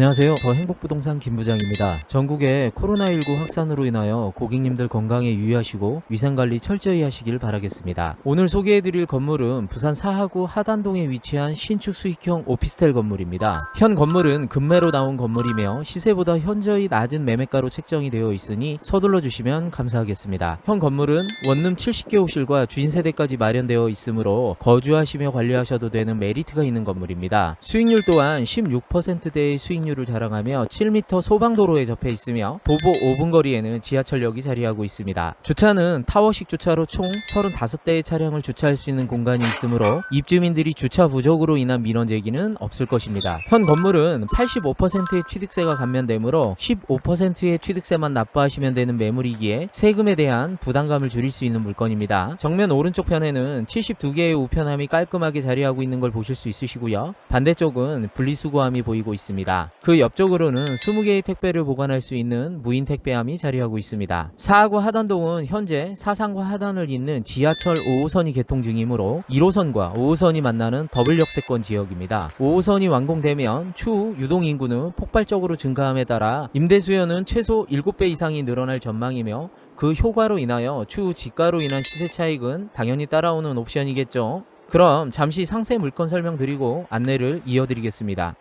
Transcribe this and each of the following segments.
안녕하세요. 더 행복부동산 김부장입니다. 전국에 코로나19 확산으로 인하여 고객님들 건강에 유의하시고 위생관리 철저히 하시길 바라겠습니다. 오늘 소개해드릴 건물은 부산 사하구 하단동에 위치한 신축 수익형 오피스텔 건물입니다. 현 건물은 급매로 나온 건물이며 시세보다 현저히 낮은 매매가로 책정이 되어 있으니 서둘러 주시면 감사하겠습니다. 현 건물은 원룸 70개 호실과 주인 세대까지 마련되어 있으므로 거주하시며 관리하셔도 되는 메리트가 있는 건물입니다. 수익률 또한 16%대의 수익률 을 자랑하며 7m 소방도로에 접해 있으며 도보 5분 거리에는 지하철역이 자리하고 있습니다. 주차는 타워식 주차로 총 35대의 차량을 주차할 수 있는 공간이 있으므로 입주민들이 주차 부족으로 인한 민원 제기는 없을 것입니다. 현 건물은 85%의 취득세가 감면되므로 15%의 취득세만 납부하시면 되는 매물이기에 세금에 대한 부담감을 줄일 수 있는 물건입니다. 정면 오른쪽 편에는 72개의 우편함이 깔끔하게 자리하고 있는 걸 보실 수 있으시고요. 반대쪽은 분리수거함이 보이고 있습니다. 그 옆쪽으로는 20개의 택배를 보관할 수 있는 무인 택배함이 자리하고 있습니다. 사하구 하단동은 현재 사상과 하단을 잇는 지하철 5호선이 개통 중이므로 1호선과 5호선이 만나는 더블 역세권 지역입니다. 5호선이 완공되면 추후 유동 인구는 폭발적으로 증가함에 따라 임대 수요는 최소 7배 이상이 늘어날 전망이며 그 효과로 인하여 추후 지가로 인한 시세 차익은 당연히 따라오는 옵션이겠죠. 그럼 잠시 상세 물건 설명드리고 안내를 이어드리겠습니다.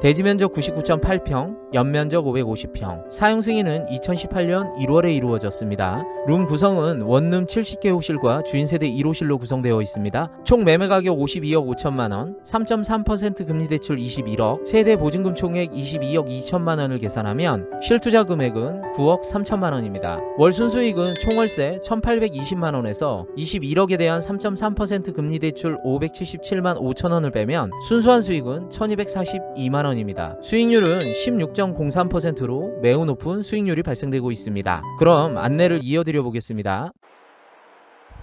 대지 면적 99.8평, 연면적 550평. 사용 승인은 2018년 1월에 이루어졌습니다. 룸 구성은 원룸 70개 호실과 주인 세대 1호실로 구성되어 있습니다. 총 매매 가격 52억 5천만 원, 3.3% 금리 대출 21억, 세대 보증금 총액 22억 2천만 원을 계산하면 실투자 금액은 9억 3천만 원입니다. 월 순수익은 총월세 1,820만 원에서 21억에 대한 3.3% 금리 대출 577만 5천 원을 빼면 순수한 수익은 1,242만 원 입니다. 수익률은 16.03%로 매우 높은 수익률이 발생되고 있습니다. 그럼 안내를 이어드려 보겠습니다.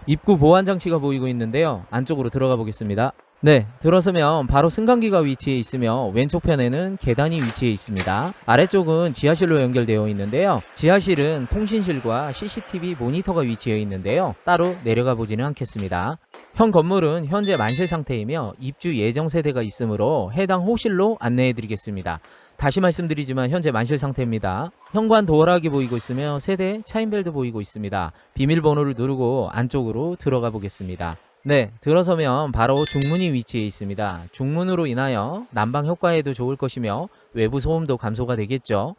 입구 보안 장치가 보이고 있는데요. 안쪽으로 들어가 보겠습니다. 네, 들어서면 바로 승강기가 위치해 있으며 왼쪽 편에는 계단이 위치해 있습니다. 아래쪽은 지하실로 연결되어 있는데요. 지하실은 통신실과 CCTV 모니터가 위치해 있는데요. 따로 내려가 보지는 않겠습니다. 현 건물은 현재 만실 상태이며 입주 예정 세대가 있으므로 해당 호실로 안내해 드리겠습니다. 다시 말씀드리지만 현재 만실 상태입니다. 현관 도어락이 보이고 있으며 세대 차인벨도 보이고 있습니다. 비밀번호를 누르고 안쪽으로 들어가 보겠습니다. 네, 들어서면 바로 중문이 위치해 있습니다. 중문으로 인하여 난방 효과에도 좋을 것이며 외부 소음도 감소가 되겠죠.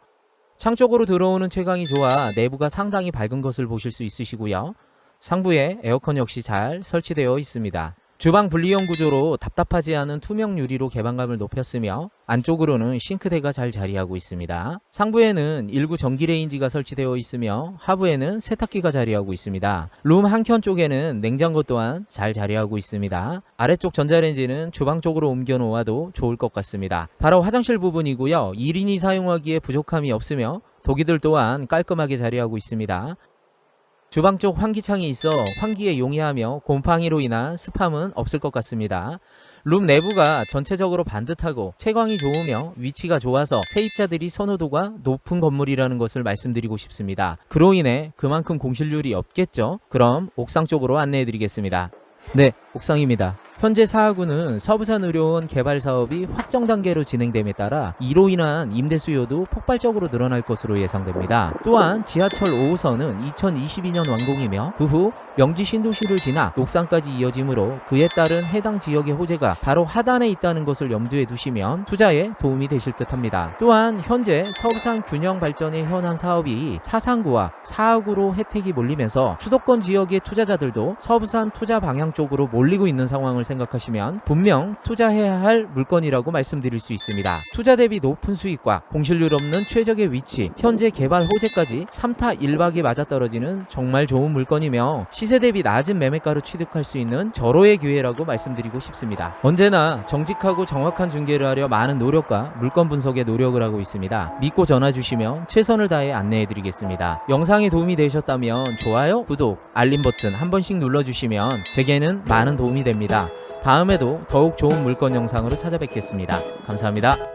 창 쪽으로 들어오는 채광이 좋아 내부가 상당히 밝은 것을 보실 수 있으시고요. 상부에 에어컨 역시 잘 설치되어 있습니다. 주방 분리형 구조로 답답하지 않은 투명 유리로 개방감을 높였으며 안쪽으로는 싱크대가 잘 자리하고 있습니다. 상부에는 일구 전기 레인지가 설치되어 있으며 하부에는 세탁기가 자리하고 있습니다. 룸 한켠 쪽에는 냉장고 또한 잘 자리하고 있습니다. 아래쪽 전자레인지는 주방 쪽으로 옮겨 놓아도 좋을 것 같습니다. 바로 화장실 부분이고요. 1인이 사용하기에 부족함이 없으며 도기들 또한 깔끔하게 자리하고 있습니다. 주방 쪽 환기창이 있어 환기에 용이하며 곰팡이로 인한 습함은 없을 것 같습니다. 룸 내부가 전체적으로 반듯하고 채광이 좋으며 위치가 좋아서 세입자들이 선호도가 높은 건물이라는 것을 말씀드리고 싶습니다. 그로 인해 그만큼 공실률이 없겠죠? 그럼 옥상 쪽으로 안내해 드리겠습니다. 네, 옥상입니다. 현재 사하구는 서부산 의료원 개발 사업이 확정 단계로 진행됨에 따라 이로 인한 임대 수요도 폭발적으로 늘어날 것으로 예상됩니다. 또한 지하철 5호선은 2022년 완공이며 그 후 명지 신도시를 지나 녹산까지 이어지므로 그에 따른 해당 지역의 호재가 바로 하단에 있다는 것을 염두에 두시면 투자에 도움이 되실 듯합니다. 또한 현재 서부산 균형 발전의 현안 사업이 사상구와 사하구로 혜택이 몰리면서 수도권 지역의 투자자들도 서부산 투자 방향 쪽으로 몰리고 있는 상황을 생각하시면 분명 투자해야 할 물건이라고 말씀드릴 수 있습니다. 투자 대비 높은 수익과 공실률 없는 최적의 위치, 현재 개발 호재까지 3타 1박이 맞아떨어지는 정말 좋은 물건이며 시세 대비 낮은 매매가로 취득할 수 있는 절호의 기회라고 말씀드리고 싶습니다. 언제나 정직하고 정확한 중개를 하려 많은 노력과 물건 분석에 노력을 하고 있습니다. 믿고 전화 주시면 최선을 다해 안내해 드리겠습니다. 영상이 도움이 되셨다면 좋아요, 구독, 알림 버튼 한 번씩 눌러주시면 제게는 많은 도움이 됩니다. 다음에도 더욱 좋은 물건 영상으로 찾아뵙겠습니다. 감사합니다.